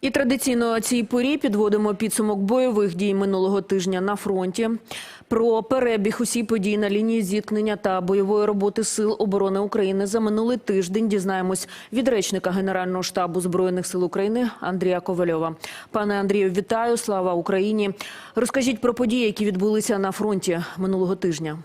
І традиційно цій порі підводимо підсумок бойових дій минулого тижня на фронті. Про перебіг усіх подій на лінії зіткнення та бойової роботи сил оборони України за минулий тиждень дізнаємось від речника Генерального штабу збройних сил України Андрія Ковальова. Пане Андрію, вітаю! Слава Україні! Розкажіть про події, які відбулися на фронті минулого тижня.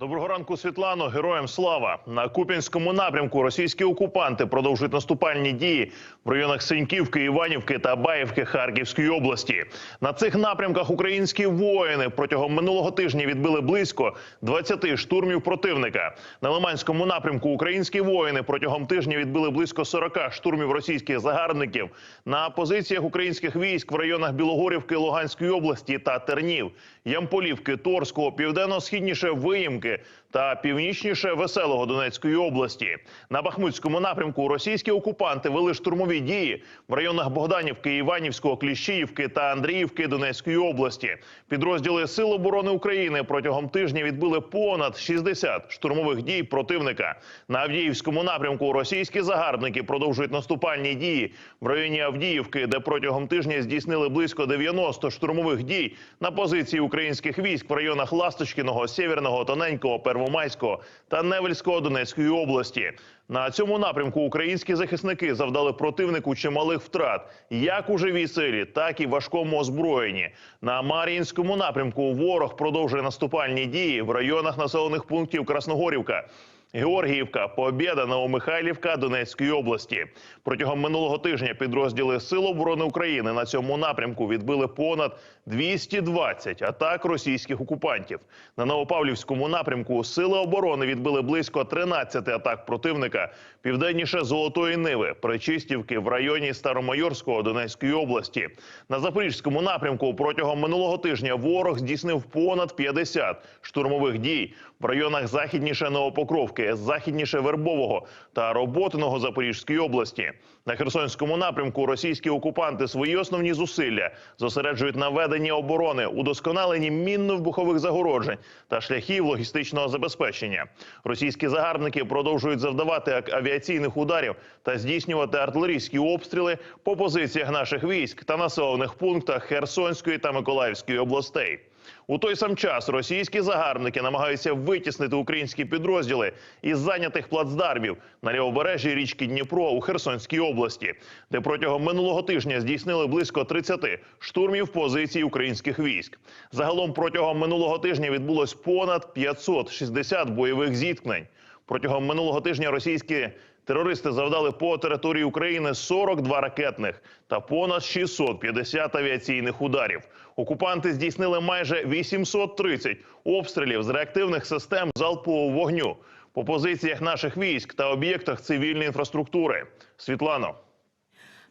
Доброго ранку, Світлано. Героям слава на Куп'янському напрямку. Російські окупанти продовжують наступальні дії в районах Синьківки, Іванівки та Баївки Харківської області. На цих напрямках українські воїни протягом минулого тижня відбили близько 20 штурмів противника. На Лиманському напрямку українські воїни протягом тижня відбили близько 40 штурмів російських загарбників на позиціях українських військ в районах Білогорівки, Луганської області та Тернів, Ямполівки, Торського, південно-східніше Виїмки porque та північніше Веселого Донецької області. На Бахмутському напрямку російські окупанти вели штурмові дії в районах Богданівки, Іванівського, Кліщіївки та Андріївки Донецької області. Підрозділи Сил оборони України протягом тижня відбили понад 60 штурмових дій противника. На Авдіївському напрямку російські загарбники продовжують наступальні дії в районі Авдіївки, де протягом тижня здійснили близько 90 штурмових дій на позиції українських військ в районах Ласточкіного, Сєвєрного, Тоненького, Первомайського та Невельського Донецької області. На цьому напрямку українські захисники завдали противнику чималих втрат, як у живій силі, так і важкому озброєнні. На Мар'їнському напрямку ворог продовжує наступальні дії в районах населених пунктів Красногорівка. Георгіївка, Побєда, Новомихайлівка Донецької області. Протягом минулого тижня підрозділи Сил оборони України на цьому напрямку відбили понад 220 атак російських окупантів. На Новопавлівському напрямку Сили оборони відбили близько 13 атак противника південніше Золотої Ниви, Причистівки в районі Старомайорського Донецької області. На Запорізькому напрямку протягом минулого тижня ворог здійснив понад 50 штурмових дій в районах західніше Новопокровки, західніше Вербового та Роботиного Запорізької області. На Херсонському напрямку російські окупанти свої основні зусилля зосереджують на веденні оборони, удосконаленні мінно-вибухових загороджень та шляхів логістичного забезпечення. Російські загарбники продовжують завдавати авіаційних ударів та здійснювати артилерійські обстріли по позиціях наших військ та населених пунктах Херсонської та Миколаївської областей. У той сам час російські загарбники намагаються витіснити українські підрозділи із зайнятих плацдармів на лівобережжі річки Дніпро у Херсонській області, де протягом минулого тижня здійснили близько 30 штурмів позицій українських військ. Загалом протягом минулого тижня відбулось понад 560 бойових зіткнень. Протягом минулого тижня російські терористи завдали по території України 42 ракетних та понад 650 авіаційних ударів. Окупанти здійснили майже 830 обстрілів з реактивних систем залпового вогню по позиціях наших військ та об'єктах цивільної інфраструктури. Світлано.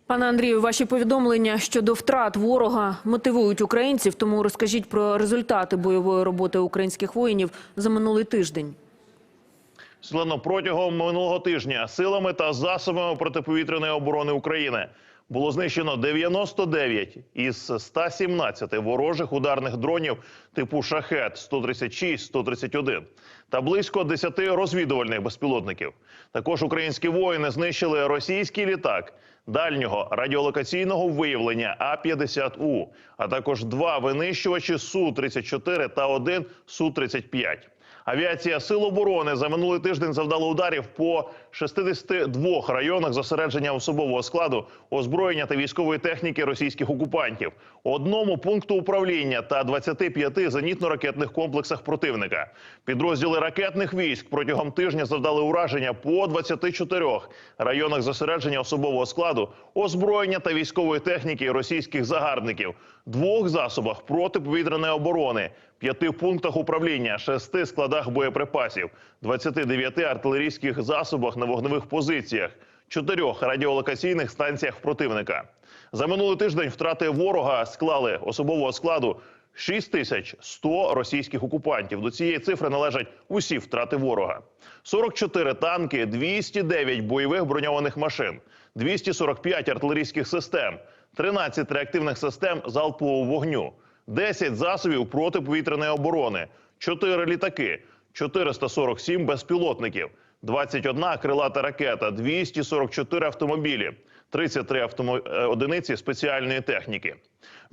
Пане Андрію, ваші повідомлення щодо втрат ворога мотивують українців. Тому розкажіть про результати бойової роботи українських воїнів за минулий тиждень. Світлано, протягом минулого тижня силами та засобами протиповітряної оборони України було знищено 99 із 117 ворожих ударних дронів типу шахет 136 131 та близько 10 розвідувальних безпілотників. Також українські воїни знищили російський літак дальнього радіолокаційного виявлення А-50У, а також два винищувачі Су-34 та один Су-35. Авіація Сил оборони за минулий тиждень завдала ударів по 62 районах зосередження особового складу, озброєння та військової техніки російських окупантів, одному пункту управління та 25 зенітно-ракетних комплексах противника. Підрозділи ракетних військ протягом тижня завдали ураження по 24 районах зосередження особового складу, озброєння та військової техніки російських загарбників, двох засобах протиповітряної оборони, п'яти пунктах управління, шести складах боєприпасів, 29 артилерійських засобах на вогневих позиціях, чотирьох радіолокаційних станціях противника. За минулий тиждень втрати ворога склали особового складу 6100 російських окупантів. До цієї цифри належать усі втрати ворога: 44 танки, 209 бойових броньованих машин, 245 артилерійських систем, 13 реактивних систем залпового вогню, 10 засобів протиповітряної оборони, 4 літаки, 447 безпілотників, 21 крилата ракета, 244 автомобілі, 33 автомо... е, одиниці спеціальної техніки.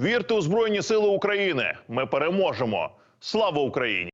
Вірте у Збройні Сили України. Ми переможемо. Слава Україні!